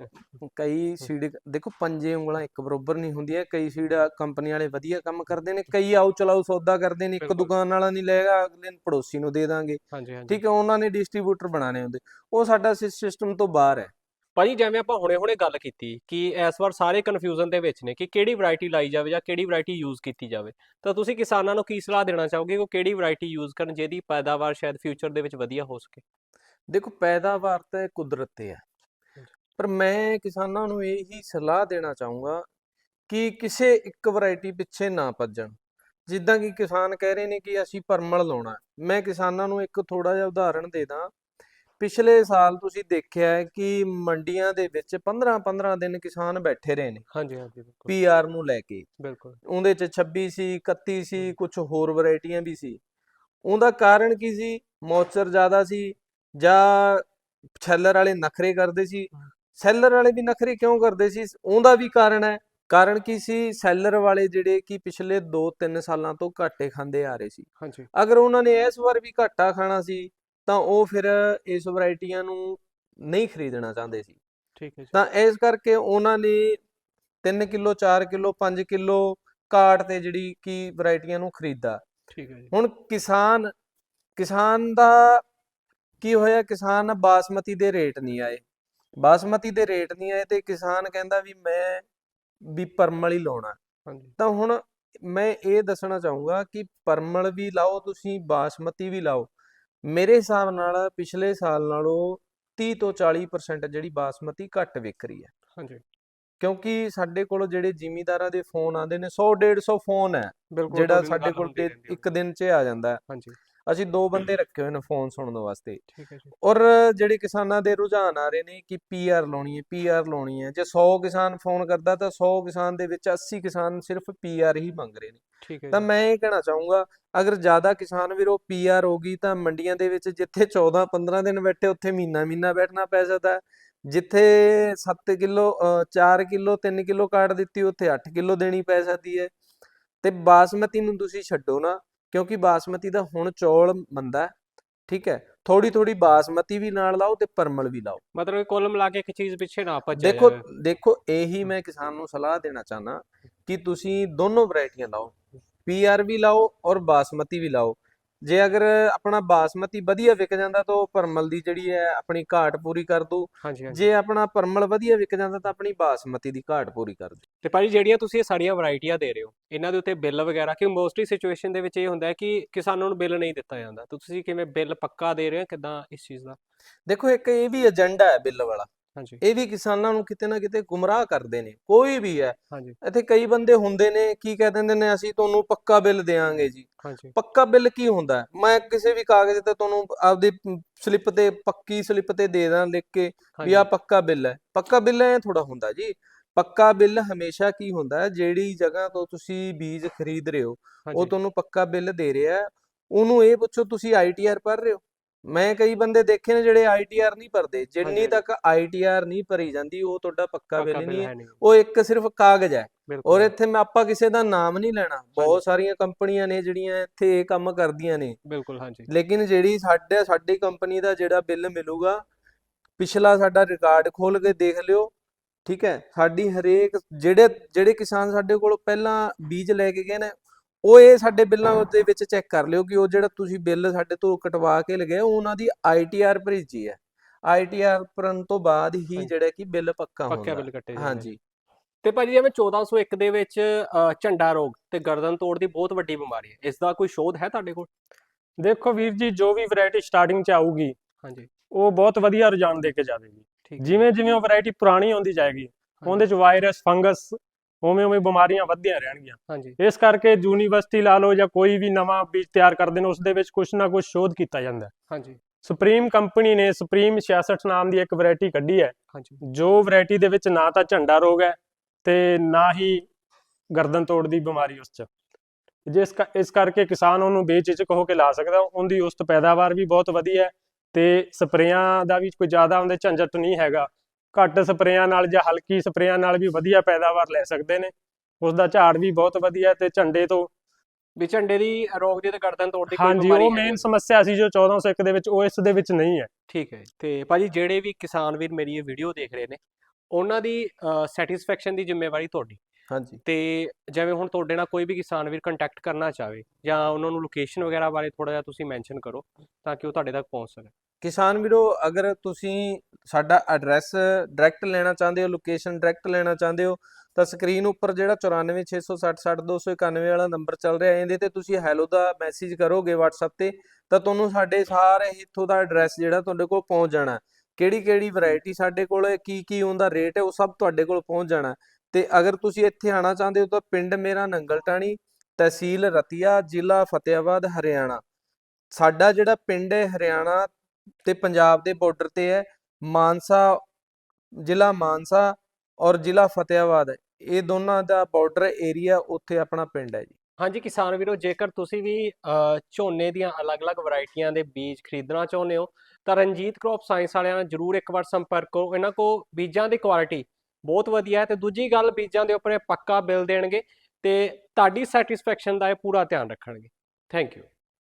ਕਈ ਸੀਡ ਦੇਖੋ ਪੰਜੇ ਉਂਗਲਾਂ ਇੱਕ ਬਰੋਬਰ ਨਹੀਂ ਹੁੰਦੀਆਂ ਕਈ ਸੀਡ ਕੰਪਨੀ ਵਾਲੇ ਵਧੀਆ ਕੰਮ ਕਰਦੇ ਨੇ ਕਈ ਆਉ ਚਲਾਉ ਸੌਦਾ ਕਰਦੇ ਨੇ ਇੱਕ। ਦੁਕਾਨ ਵਾਲਾ ਨਹੀਂ ਲਏਗਾ ਅਗਲੇ ਨੂੰ ਪੜੋਸੀ ਨੂੰ ਦੇ ਦਾਂਗੇ। ਠੀਕ ਹੈ ਉਹਨਾਂ ਨੇ ਡਿਸਟ੍ਰੀਬਿਊਟਰ ਬਣਾਣੇ ਹੁੰਦੇ। ਉਹ ਸਾਡਾ ਸਿਸਟਮ ਤੋਂ ਬਾਹਰ ਹੈ। ਭਾਜੀ ਜਿਵੇਂ ਆਪਾਂ ਹੁਣੇ-ਹੁਣੇ ਗੱਲ ਕੀਤੀ ਕਿ ਇਸ ਵਾਰ ਸਾਰੇ ਕਨਫਿਊਜ਼ਨ ਦੇ ਵਿੱਚ ਨੇ ਕਿ ਕਿਹੜੀ ਵੈਰਾਈਟੀ ਲਾਈ ਜਾਵੇ ਜਾਂ ਕਿਹੜੀ ਵੈਰਾਈਟੀ ਯੂਜ਼ ਕੀਤੀ ਜਾਵੇ ਤਾਂ ਤੁਸੀਂ ਕਿਸਾਨਾਂ ਨੂੰ ਕੀ ਸਲਾਹ ਦੇਣਾ ਚਾਹੋਗੇ ਕਿ ਉਹ ਕਿਹੜੀ ਵੈਰਾਈਟੀ ਯੂਜ਼ ਕਰਨ ਜਿਹਦੀ ਪੈਦਾਵਾਰ ਸ਼ਾਇਦ ਫਿਊਚਰ ਦੇ ਵਿੱਚ ਵਧੀਆ ਹੋ ਸਕੇ? ਦੇਖੋ ਪੈਦਾਵਾਰ ਤਾਂ ਕੁਦਰਤ ਤੇ ਹੈ ਪਰ ਮੈਂ ਕਿਸਾਨਾਂ ਨੂੰ ਇਹੀ ਸਲਾਹ ਦੇਣਾ ਚਾਹੂੰਗਾ ਕਿ ਕਿਸੇ ਇੱਕ ਵੈਰਾਈਟੀ ਪਿੱਛੇ ਨਾ ਭੱਜਣ। ਜਿੱਦਾਂ ਕਿ ਕਿਸਾਨ ਕਹਿ ਰਹੇ ਨੇ ਕਿ ਅਸੀਂ ਪਰਮਲ ਲਾਉਣਾ। ਹੈ। ਮੈਂ ਕਿਸਾਨਾਂ ਨੂੰ ਇੱਕ ਥੋੜਾ ਜਿਹਾ ਉਦਾਹਰਣ ਦੇ ਦਾਂ। ਪਿਛਲੇ ਸਾਲ ਤੁਸੀਂ ਦੇਖਿਆ ਹੈ ਕਿ ਮੰਡੀਆਂ ਦੇ ਵਿੱਚ 15-15 ਦਿਨ ਕਿਸਾਨ ਬੈਠੇ ਰਹੇ ਨੇ। ਹਾਂਜੀ ਹਾਂਜੀ ਬਿਲਕੁਲ। ਪੀਆਰ ਨੂੰ ਲੈ ਕੇ। ਬਿਲਕੁਲ। ਉਹਦੇ ਚ 26 ਸੀ 31 ਸੀ। ਕੁਝ ਹੋਰ ਵੈਰਾਈਟੀਆਂ ਵੀ ਸੀ। ਉਹਦਾ ਕਾਰਨ ਕੀ ਸੀ? ਮੌਇਸਚਰ ਜ਼ਿਆਦਾ ਸੀ ਜਾਂ ਸੈਲਰ ਵਾਲੇ ਨਖਰੇ ਕਰਦੇ ਸੀ। ਸੈਲਰ ਵਾਲੇ ਵੀ ਨਖਰੇ ਕਿਉਂ ਕਰਦੇ ਸੀ? ਉਹਦਾ ਵੀ ਕਾਰਨ ਹੈ। ਕਾਰਨ ਕੀ ਸੀ? ਸੈਲਰ ਵਾਲੇ ਜਿਹੜੇ ਕਿ ਪਿਛਲੇ 2-3 ਸਾਲਾਂ ਤੋਂ ਘਾਟੇ ਖਾਂਦੇ ਆ ਰਹੇ ਸੀ। ਹਾਂਜੀ। ਅਗਰ ਉਹਨਾਂ ਨੇ ਇਸ ਵਾਰ ਵੀ ਘਾਟਾ ਖਾਣਾ ਸੀ ਤਾਂ ਉਹ ਫਿਰ ਇਸ ਵੈਰਾਈਟੀਆਂ ਨੂੰ ਨਹੀਂ ਖਰੀਦਣਾ ਚਾਹੁੰਦੇ ਸੀ। ਠੀਕ ਹੈ ਜੀ। ਤਾਂ ਇਸ ਕਰਕੇ ਉਹਨਾਂ ਨੇ 3 ਕਿਲੋ 4 ਕਿਲੋ 5 ਕਿਲੋ ਕਾਟ ਤੇ ਜਿਹੜੀ ਕਿ ਵੈਰਾਈਟੀਆਂ ਨੂੰ ਖਰੀਦਾ। ਠੀਕ ਹੈ ਜੀ। ਹੁਣ ਕਿਸਾਨ ਕਿਸਾਨ ਦਾ ਕੀ ਹੋਇਆ ਕਿਸਾਨ ਬਾਸਮਤੀ ਦੇ ਰੇਟ ਨਹੀਂ ਆਏ। ਬਾਸਮਤੀ ਦੇ ਰੇਟ ਨਹੀਂ ਆਏ ਤੇ ਕਿਸਾਨ ਕਹਿੰਦਾ ਵੀ ਮੈਂ ਵੀ ਪਰਮਲ ਹੀ ਲਾਉਣਾ। ਹਾਂਜੀ। ਤਾਂ ਹੁਣ ਮੈਂ ਇਹ ਦੱਸਣਾ ਚਾਹੂੰਗਾ ਕਿ ਪਰਮਲ ਵੀ ਲਾਓ ਤੁਸੀਂ ਬਾਸਮਤੀ ਵੀ ਲਾਓ। ਮੇਰੇ ਹਿਸਾਬ ਨਾਲ ਪਿਛਲੇ ਸਾਲ ਨਾਲੋਂ 30 ਤੋਂ 40% ਜਿਹੜੀ ਬਾਸਮਤੀ ਘੱਟ ਵਿਕ ਰਹੀ ਹੈ। ਹਾਂਜੀ। ਕਿਉਂਕਿ ਸਾਡੇ ਕੋਲ ਜਿਹੜੇ ਜ਼ਿਮੀਂਦਾਰਾਂ ਦੇ ਫੋਨ ਆਉਂਦੇ ਨੇ 100 150 ਫੋਨ ਹੈ ਬਿਲਕੁਲ ਜਿਹੜਾ ਸਾਡੇ ਕੋਲ ਤੇ ਇੱਕ ਦਿਨ 'ਚ ਆ ਜਾਂਦਾ ਹੈ। ਹਾਂਜੀ। ਅਸੀਂ ਦੋ ਬੰਦੇ ਰੱਖੇ ਹੋਏ ਨੇ ਫੋਨ ਸੁਣਨ ਵਾਸਤੇ। ਠੀਕ ਹੈ ਜੀ। ਔਰ ਜਿਹੜੇ ਕਿਸਾਨਾਂ ਦੇ ਰੁਝਾਨ ਆ ਰਹੇ ਨੇ ਕਿ ਪੀਆਰ ਲਾਉਣੀ ਹੈ ਪੀਆਰ ਲਾਉਣੀ ਹੈ। ਜੇ 100 ਕਿਸਾਨ ਫੋਨ ਕਰਦਾ ਤਾਂ 100 ਕਿਸਾਨ ਦੇ ਵਿੱਚ 80 ਕਿਸਾਨ ਸਿਰਫ ਪੀਆਰ ਹੀ ਮੰਗ ਰਹੇ ਨੇ। ਠੀਕ ਹੈ ਤਾਂ ਮੈਂ ਇਹ ਕਹਿਣਾ ਚਾਹੂੰਗਾ ਅਗਰ ਜ਼ਿਆਦਾ ਕਿਸਾਨ ਵੀਰੋ ਪੀਆਰ ਹੋਗੀ ਤਾਂ ਮੰਡੀਆਂ ਦੇ ਵਿੱਚ ਜਿੱਥੇ 14 15 ਦਿਨ ਬੈਠੇ ਉੱਥੇ ਮਹੀਨਾ ਮਹੀਨਾ ਬੈਠਣਾ ਪੈ ਸਕਦਾ ਹੈ। ਜਿੱਥੇ 7 ਕਿਲੋ 4 ਕਿਲੋ 3 ਕਿਲੋ ਕਾਟ ਦਿੱਤੀ ਉੱਥੇ 8 ਕਿਲੋ ਦੇਣੀ ਪੈ ਸਕਦੀ ਹੈ। ਤੇ ਬਾਸਮਤੀ ਨੂੰ ਤੁਸੀਂ ਛੱਡੋ ਨਾ। ਕਿਉਂਕਿ ਬਾਸਮਤੀ ਦਾ ਹੁਣ ਚੌਲ ਮੰਦਾ ਠੀਕ ਹੈ ਥੋੜੀ ਥੋੜੀ ਬਾਸਮਤੀ ਵੀ ਨਾਲ ਲਾਓ ਤੇ ਪਰਮਲ ਵੀ ਲਾਓ। ਮਤਲਬ ਕੁੱਲ ਮਿਲਾ ਕੇ ਇੱਕ ਚੀਜ਼ ਪਿੱਛੇ ਨਾ ਭੱਜਿਆ ਦੇਖੋ ਦੇਖੋ ਇਹੀ ਮੈਂ ਕਿਸਾਨ ਨੂੰ ਸਲਾਹ ਦੇਣਾ ਚਾਹਨਾ ਕਿ ਤੁਸੀਂ ਦੋਨੋਂ ਵੈਰਾਈਟੀਆਂ ਲਾਓ ਪੀਆਰ ਵੀ ਲਾਓ ਔਰ ਬਾਸਮਤੀ ਵੀ ਲਾਓ। ਜੇ ਅਗਰ ਆਪਣਾ ਬਾਸਮਤੀ ਵਧੀਆ ਵਿਕ ਜਾਂਦਾ ਤਾਂ ਉਹ ਪਰਮਲ ਦੀ ਜਿਹੜੀ ਹੈ ਆਪਣੀ ਘਾਟ ਪੂਰੀ ਕਰ ਦੂ ਹਾਂਜੀ ਹਾਂਜੀ। ਜੇ ਆਪਣਾ ਪਰਮਲ ਵਧੀਆ ਵਿਕ ਜਾਂਦਾ ਤਾਂ ਆਪਣੀ ਬਾਸਮਤੀ ਦੀ ਘਾਟ ਪੂਰੀ ਕਰ ਦੂ ਤੇ ਭਾਜੀ ਜਿਹੜੀਆਂ ਤੁਸੀਂ ਇਹ ਸਾਰੀਆਂ ਵੈਰਾਈਟੀਆਂ ਦੇ ਰਹੇ ਹੋ ਇਹਨਾਂ ਦੇ ਉੱਤੇ ਬਿੱਲ ਵਗੈਰਾ ਕਿ ਮੋਸਟਲੀ ਸਿਚੁਏਸ਼ਨ ਦੇ ਵਿੱਚ ਇਹ ਹੁੰਦਾ ਹੈ ਕਿ ਕਿਸਾਨਾਂ ਨੂੰ ਬਿੱਲ ਨਹੀਂ ਦਿੱਤਾ ਜਾਂਦਾ। ਤਾਂ ਤੁਸੀਂ ਕਿਵੇਂ ਬਿੱਲ ਪੱਕਾ ਦੇ ਰਹੇ ਹੋ ਕਿਦਾਂ ਇਸ ਚੀਜ਼ ਦਾ? ਦੇਖੋ ਇੱਕ ਇਹ ਵੀ ਏਜੰਡਾ ਹੈ ਬਿੱਲ ਵਾਲਾ। ਹਾਂਜੀ। ਇਹ ਵੀ ਕਿਸਾਨਾਂ ਨੂੰ ਕਿਤੇ ਨਾ ਕਿਤੇ ਗੁੰਮਰਾਹ ਕਰਦੇ ਨੇ ਕੋਈ ਵੀ ਹੈ। ਹਾਂਜੀ। ਇੱਥੇ ਕਈ ਬੰਦੇ ਹੁੰਦੇ ਨੇ ਕੀ ਕਹਿ ਦਿੰਦੇ ਨੇ ਅਸੀਂ ਤੁਹਾਨੂੰ ਪੱਕਾ ਬਿੱਲ ਦੇਵਾਂਗੇ ਜੀ। ਹਾਂਜੀ। ਪੱਕਾ ਬਿੱਲ ਕੀ ਹੁੰਦਾ? ਮੈਂ ਕਿਸੇ ਵੀ ਕਾਗਜ਼ ਤੇ ਤੁਹਾਨੂੰ ਆਪਦੀ ਸਲਿੱਪ ਤੇ ਪੱਕੀ ਸਲਿੱਪ ਤੇ ਦੇ ਦਾਂ ਲਿਖ ਕੇ ਵੀ ਆ ਪੱਕਾ ਬਿੱਲ ਹੈ। ਪੱਕਾ ਬਿੱਲ ਐ ਥੋੜਾ ਹੁੰਦਾ ਜੀ। ਪੱਕਾ ਬਿੱਲ ਹਮੇਸ਼ਾ ਕੀ ਹੁੰਦਾ? ਜਿਹੜੀ ਜਗ੍ਹਾ ਤੋਂ ਤੁਸੀਂ ਬੀਜ ਖਰੀਦ ਰਹੇ ਹੋ ਉਹ ਤੁਹਾਨੂੰ ਪੱਕਾ ਬਿੱਲ ਦੇ ਰਿਹਾ ਉਹਨੂੰ ਇਹ ਪੁੱਛੋ ਤੁਸੀਂ ਆਈਟੀਆਰ ਭਰ ਰਹੇ ਹੋ? ਮੈਂ ਕਈ ਬੰਦੇ ਦੇਖੇ ਨੇ ਜਿਹੜੇ ਆਈਟੀਆਰ ਨਹੀਂ ਭਰਦੇ ਜਿੰਨੀ। ਤੱਕ ਆਈਟੀਆਰ ਨਹੀਂ ਭਰੀ ਜਾਂਦੀ ਉਹ ਤੁਹਾਡਾ ਪੱਕਾ ਬਿੱਲ ਨਹੀਂ ਹੈ ਉਹ ਇੱਕ ਸਿਰਫ ਕਾਗਜ਼ ਹੈ। ਔਰ ਇੱਥੇ ਮੈਂ ਆਪਾਂ ਕਿਸੇ ਦਾ ਨਾਮ ਨਹੀਂ ਲੈਣਾ। ਬਹੁਤ ਸਾਰੀਆਂ ਕੰਪਨੀਆਂ ਨੇ ਜਿਹੜੀਆਂ ਇੱਥੇ ਇਹ ਕੰਮ ਕਰਦੀਆਂ ਨੇ। ਬਿਲਕੁਲ ਹਾਂਜੀ। ਲੇਕਿਨ ਜਿਹੜੀ ਸਾਡੇ ਸਾਡੀ ਕੰਪਨੀ ਦਾ ਜਿਹੜਾ ਬਿੱਲ ਮਿਲੂਗਾ ਪਿਛਲਾ ਸਾਡਾ ਰਿਕਾਰਡ ਖੋਲ ਕੇ ਦੇਖ ਲਿਓ ਠੀਕ ਹੈ? ਸਾਡੀ ਹਰੇਕ ਜਿਹੜੇ ਜਿਹੜੇ ਕਿਸਾਨ ਸਾਡੇ ਕੋਲ ਪਹਿਲਾਂ ਬੀਜ ਲੈ ਕੇ ਗਏ ਨੇ ਉਹ ਇਹ ਸਾਡੇ ਬਿੱਲਾਂ ਦੇ ਵਿੱਚ ਚੈੱਕ ਕਰ ਲਿਓ ਕਿ ਉਹ ਜਿਹੜਾ ਤੁਸੀਂ ਬਿੱਲ ਸਾਡੇ ਤੋਂ ਕਟਵਾ ਕੇ ਉਹ ਉਹਨਾਂ ਦੀ ਆਈਟੀਆਰ ਭੇਜੀ ਹੈ। ਆਈਟੀਆਰ ਭਰਨ ਤੋਂ ਬਾਅਦ ਹੀ। ਜਿਹੜਾ ਕਿ ਬਿੱਲ ਪੱਕਾ ਪੱਕਾ ਹੁੰਦਾ। ਬਿੱਲ ਕੱਟੇ ਜਾਂਦੇ ਹਾਂਜੀ। ਤੇ ਭਾਜੀ ਜਿਵੇਂ 1401 ਦੇ ਵਿੱਚ ਝੰਡਾ ਰੋਗ ਤੇ ਗਰਦਨ ਤੋੜ ਦੀ ਬਹੁਤ ਵੱਡੀ ਬਿਮਾਰੀ ਹੈ। ਇਸ ਦਾ ਕੋਈ ਸ਼ੋਧ ਹੈ ਤੁਹਾਡੇ ਕੋਲ? ਦੇਖੋ ਵੀਰ ਜੀ ਜੋ ਵੀ ਵੈਰਾਈਟੀ ਸਟਾਰਟਿੰਗ 'ਚ ਆਊਗੀ ਹਾਂਜੀ। ਉਹ ਬਹੁਤ ਵਧੀਆ ਰੁਝਾਨ ਦੇ ਕੇ ਜਾਵੇਗੀ। ਠੀਕ ਜਿਵੇਂ ਜਿਵੇਂ ਉਹ ਵੈਰਾਈਟੀ ਪੁਰਾਣੀ ਹੁੰਦੀ ਜਾਏਗੀ ਉਹਦੇ 'ਚ ਵਾਇਰਸ ਫੰਗਸ ਉਵੇਂ ਉਵੇਂ ਬਿਮਾਰੀਆਂ ਵੱਧਦੀਆਂ ਰਹਿਣਗੀਆਂ। ਹਾਂਜੀ। ਇਸ ਕਰਕੇ ਯੂਨੀਵਰਸਿਟੀ ਲਾ ਲਓ ਜਾਂ ਕੋਈ ਵੀ ਨਵਾਂ ਬੀਜ ਤਿਆਰ ਕਰਦੇ ਨੇ ਉਸ ਦੇ ਵਿੱਚ ਕੁਝ ਨਾ ਕੁਝ ਸ਼ੋਧ ਕੀਤਾ ਜਾਂਦਾ ਹੈ। ਹਾਂਜੀ। ਸੁਪਰੀਮ ਕੰਪਨੀ ਨੇ ਸੁਪਰੀਮ 66 ਨਾਮ ਦੀ ਇੱਕ ਵੈਰਾਈਟੀ ਕੱਢੀ ਹੈ। ਹਾਂਜੀ। ਜੋ ਵੈਰਾਈਟੀ ਦੇ ਵਿੱਚ ਨਾ ਤਾਂ ਝੰਡਾ ਰੋਗ ਹੈ ਤੇ ਨਾ ਹੀ ਗਰਦਨ ਤੋੜ ਦੀ ਬਿਮਾਰੀ ਉਸ 'ਚ। ਜਿਸ ਇਸ ਕਰਕੇ ਕਿਸਾਨ ਉਹਨੂੰ ਬੇਝਿਜਕ ਹੋ ਕੇ ਲਾ ਸਕਦਾ ਉਹਦੀ ਉਸਤ ਪੈਦਾਵਾਰ ਵੀ ਬਹੁਤ ਵਧੀਆ ਹੈ ਤੇ ਸਪਰੇਆਂ ਦਾ ਵੀ ਕੋਈ ਜ਼ਿਆਦਾ ਉਹਦੇ ਝੰਜਟ ਨਹੀਂ ਹੈਗਾ। ਘੱਟ ਸਪਰੇਆਂ ਨਾਲ ਜਾਂ ਹਲਕੀ ਸਪਰੇਆਂ ਨਾਲ ਵੀ ਵਧੀਆ ਪੈਦਾਵਾਰ ਲੈ ਸਕਦੇ ਨੇ। ਉਸ ਦਾ ਝਾੜ ਵੀ ਬਹੁਤ ਵਧੀਆ ਤੇ ਝੰਡੇ ਤੋਂ ਵੀ ਝੰਡੇ ਦੀ ਰੋਗ ਦੀ ਤੇ ਗਰਦਨ ਤੋੜ ਦੀ ਕੋਈ ਹਾਂਜੀ ਬਿਮਾਰੀ ਉਹ ਹੈ ਮੇਨ। ਸਮੱਸਿਆ ਸੀ ਜੋ 1401 ਦੇ ਵਿੱਚ ਉਹ ਇਸ ਦੇ ਵਿੱਚ ਨਹੀਂ ਹੈ। ਠੀਕ ਹੈ ਤੇ ਭਾਜੀ ਜਿਹੜੇ ਵੀ ਕਿਸਾਨ ਵੀਰ ਮੇਰੀ ਇਹ ਵੀਡੀਓ ਦੇਖ ਰਹੇ ਨੇ ਉਹਨਾਂ ਦੀ ਸੈਟੀਸਫੈਕਸ਼ਨ ਦੀ ਜ਼ਿੰਮੇਵਾਰੀ ਤੁਹਾਡੀ। ਹਾਂਜੀ। ਤੇ ਜਿਵੇਂ ਹੁਣ ਤੁਹਾਡੇ ਨਾਲ ਕੋਈ ਵੀ ਕਿਸਾਨ ਵੀਰ ਕੰਟੈਕਟ ਕਰਨਾ ਚਾਹਵੇ ਜਾਂ ਉਹਨਾਂ ਨੂੰ ਲੋਕੇਸ਼ਨ ਵਗੈਰਾ ਬਾਰੇ ਥੋੜਾ ਜਿਹਾ ਤੁਸੀਂ ਮੈਂਸ਼ਨ ਕਰੋ ਤਾਂ ਕਿ ਉਹ ਤੁਹਾਡੇ ਤੱਕ ਪਹੁੰਚ ਸਕੇ ਕਿਸਾਨ ਵੀਰੋ, ਅਗਰ ਤੁਸੀਂ ਸਾਡਾ ਐਡਰੈਸ ਡਾਇਰੈਕਟ ਲੈਣਾ ਚਾਹੁੰਦੇ ਹੋ ਲੋਕੇਸ਼ਨ ਡਾਇਰੈਕਟ ਲੈਣਾ ਚਾਹੁੰਦੇ ਹੋ, ਤਾਂ ਸਕਰੀਨ ਉੱਪਰ ਜਿਹੜਾ 9466060291 ਵਾਲਾ ਨੰਬਰ ਚੱਲ ਰਿਹਾ, ਇਹਦੇ ਤੇ ਤੁਸੀਂ ਹੈਲੋ ਦਾ ਮੈਸੇਜ ਕਰੋਗੇ WhatsApp ਤੇ, ਤਾਂ ਤੁਹਾਨੂੰ ਸਾਡੇ ਸਾਰੇ ਇੱਥੋਂ ਦਾ ਐਡਰੈਸ ਜਿਹੜਾ ਤੁਹਾਡੇ ਕੋਲ ਪਹੁੰਚ ਜਾਣਾ। ਕਿਹੜੀ ਕਿਹੜੀ ਵੈਰਾਈਟੀ ਸਾਡੇ ਕੋਲ ਕੀ ਕੀ ਉਹਦਾ ਰੇਟ ਹੈ, ਉਹ ਸਭ ਤੁਹਾਡੇ ਕੋਲ ਪਹੁੰਚ ਜਾਣਾ। ਤੇ ਅਗਰ ਤੁਸੀਂ ਇੱਥੇ ਆਣਾ ਚਾਹੁੰਦੇ ਹੋ, ਤਾਂ ਪਿੰਡ ਮੇਰਾ ਨੰਗਲਟਾਣੀ, ਤਹਿਸੀਲ ਰਤੀਆ, ਜ਼ਿਲ੍ਹਾ ਫਤਿਆਬਾਦ ਹਰਿਆਣਾ। ਸਾਡਾ ਜਿਹੜਾ ਪਿੰਡ ਹੈ, ਹਰਿਆਣਾ ਤੇ ਪੰਜਾਬ ਦੇ ਬਾਰਡਰ ਤੇ ਹੈ, ਮਾਨਸਾ, ਜ਼ਿਲ੍ਹਾ ਮਾਨਸਾ ਔਰ ਜ਼ਿਲ੍ਹਾ ਫਤਿਆਬਾਦ ਇਹ ਦੋਨਾਂ ਦਾ ਬਾਰਡਰ ਏਰੀਆ ਉੱਥੇ ਆਪਣਾ ਪਿੰਡ ਹੈ ਜੀ। ਹਾਂਜੀ ਕਿਸਾਨ ਵੀਰੋ, ਜੇਕਰ ਤੁਸੀਂ ਵੀ ਝੋਨੇ ਦੀਆਂ ਅਲੱਗ-ਅਲੱਗ ਵੈਰਾਈਟੀਆਂ ਦੇ ਬੀਜ ਖਰੀਦਣਾ ਚਾਹੁੰਦੇ ਹੋ, ਤਾਂ ਰਣਜੀਤ ਕਰੋਪ ਸਾਇੰਸ ਵਾਲਿਆਂ ਨਾਲ ਜਰੂਰ ਇੱਕ ਵਾਰ ਸੰਪਰਕ ਕਰੋ। ਇਹਨਾਂ ਕੋ ਬੀਜਾਂ ਦੀ ਕੁਆਲਿਟੀ ਬਹੁਤ ਵਧੀਆ ਹੈ ਤੇ ਦੂਜੀ ਗੱਲ ਬੀਜਾਂ ਦੇ ਉੱਪਰ ਪੱਕਾ ਬਿੱਲ ਦੇਣਗੇ ਤੇ ਤੁਹਾਡੀ ਸੈਟੀਸਫੈਕਸ਼ਨ ਦਾ ਇਹ ਪੂਰਾ ਧਿਆਨ ਰੱਖਣਗੇ। Thank you